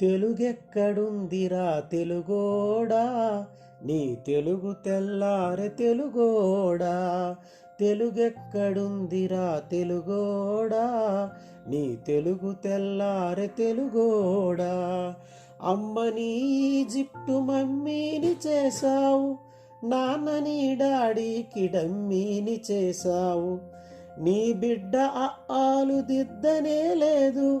తెలుగెక్కడుందిరా తెలుగోడా? నీ తెలుగు తెల్లారె తెలుగోడా? తెలుగెక్కడుందిరా తెలుగోడా? నీ తెలుగు తెల్లారె తెలుగోడా? అమ్మని ఈజిప్టు మమ్మీని చేశావు నాన్నని డాడీకి డమ్మీని చేశావు. నీ బిడ్డ ఆలు దిద్దనే లేదు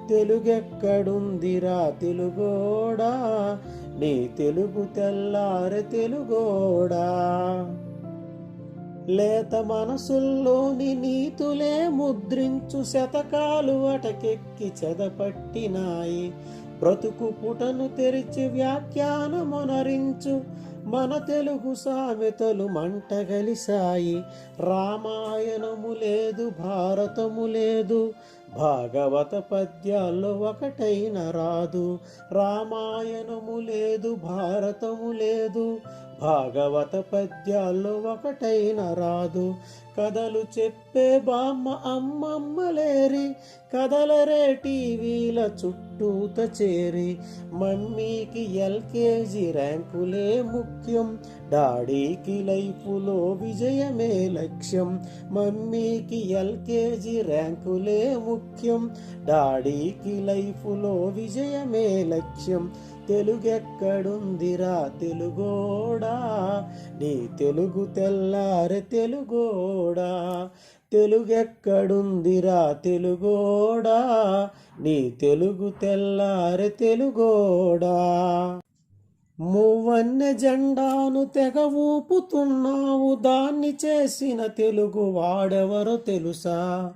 తెలుగెక్కడుందిరా తెలుగోడా? నీ తెలుగు తెల్లారె తెలుగోడా? లేత మనసుల్లోని నీతులే ముద్రించు శతకాలు అటకెక్కి చెదపట్టినాయి. బ్రతుకు పుటను తెరిచి వ్యాఖ్యానమునరించు మన తెలుగు సామెతలు మంటగలిసాయి రామాయణము లేదు భారతము లేదు భాగవత పద్యాల్లో ఒకటైన రాదు. రామాయణము లేదు భారతము లేదు. భాగవత పద్యాల్లో ఒకటైన రాదు. కథలు చెప్పే బామ్మ అమ్మమ్మ లేరి కథలరే టీవీల చుట్టూత చేరి. మమ్మీకి ఎల్కేజీ ర్యాంకులే ముఖ్యం డాడీకి లైఫ్లో విజయమే లక్ష్యం. మమ్మీకి ఎల్కేజీ ర్యాంకులే ముఖ్యం. ముఖ్యం డాడీకి లైఫ్లో విజయమే లక్ష్యం. తెలుగెక్కడుందిరా తెలుగోడా? నీ తెలుగు తెల్లారె తెలుగోడా? తెలుగెక్కడుందిరా తెలుగోడా? నీ తెలుగు తెల్లారె తెలుగోడా? మూవన్నె జెండాను తెగ ఊపుతున్నావు. దాన్ని చేసిన తెలుగు వాడెవరో తెలుసా?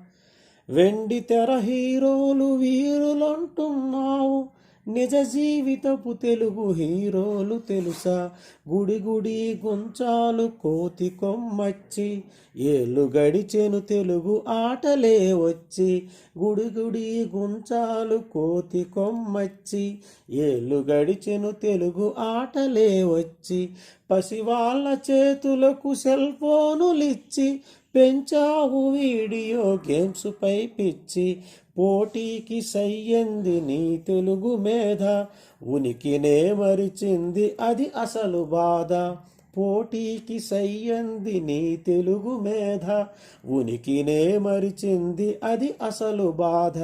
వెండి తెర హీరోలు వీరులంటున్నావు. నిజ జీవితపు తెలుగు హీరోలు తెలుసా? గుడి గుడి గుంచాలు కోతి కొమ్మచ్చి. ఏళ్ళు గడిచెను తెలుగు ఆటలే వచ్చి. గుడి గుడి గుంచాలు కోతి కొమ్మచ్చి. ఏళ్ళు గడిచెను తెలుగు ఆటలే వచ్చి. పసివాళ్ళ చేతులకు సెల్ ఫోనులిచ్చి పెంచావు వీడియో గేమ్స్ పై పిచ్చి. పోటీకి సయ్యంది నీ తెలుగు మేధ. ఉనికినే మరిచింది అది అసలు బాధ. పోటీకి సయ్యంది నీ తెలుగు మేధ. ఉనికినే మరిచింది అది అసలు బాధ.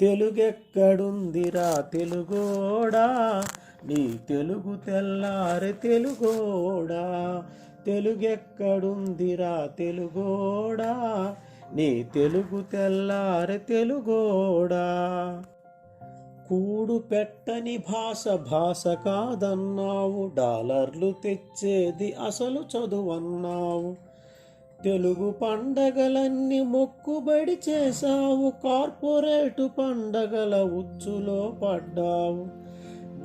తెలుగెక్కడుందిరా తెలుగోడా? నీ తెలుగు తెల్లారి తెలుగోడా? తెలుగెక్కడుందిరా తెలుగోడా? నీ తెలుగు తెల్లారె తెలుగోడా? కూడు పెట్టని భాష భాష కాదన్నావు డాలర్లు తెచ్చేది అసలు చదువన్నావు. తెలుగు పండగలన్నీ మొక్కుబడి చేశావు కార్పొరేటు పండగల ఉచ్చులో పడ్డావు.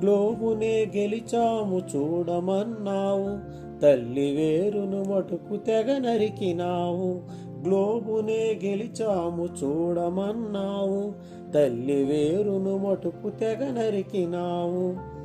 గ్లోబునే గెలిచాము చూడమన్నావు. తల్లి వేరును మటుకు తెగ నరికినావు. గ్లోబునే గెలిచాము చూడమన్నావు. తల్లి వేరును మటుకు తెగ నరికినావు.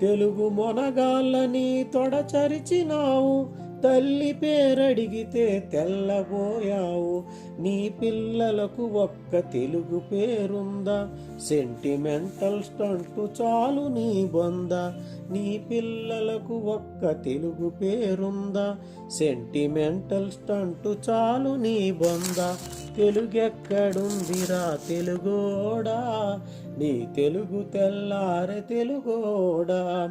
తెలుగు మొనగాళ్ళని తొడచరిచినావు తల్లి పేరడిగితే తెల్లబోయావు. నీ పిల్లలకు ఒక్క తెలుగు పేరుందా? సెంటిమెంటల్ స్టంట్ చాలు నీ బొంద. నీ పిల్లలకు ఒక్క తెలుగు పేరుందా? సెంటిమెంటల్ స్టంట్ చాలు నీ బొంద. తెలుగెక్కడుందిరా తెలుగోడా? నీ తెలుగు తెల్లారే తెలుగోడా?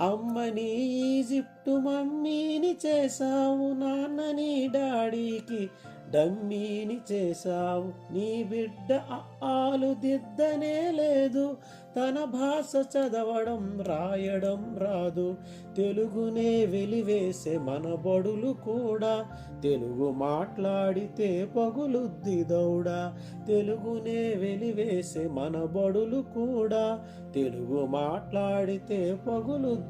అమ్మని ఈజిప్టు మమ్మీని చేశావు నాన్నని డాడీకి డమ్మీని చేశావు. నీ బిడ్డ ఆలు దిద్దనే లేదు తన భాష చదవడం రాయడం రాదు. తెలుగునే వెలివేసే మన బడులు కూడా తెలుగు మాట్లాడితే పగులుద్ది దౌడా. తెలుగునే వెలివేసే మన బడులు కూడా తెలుగు మాట్లాడితే పగులుద్ది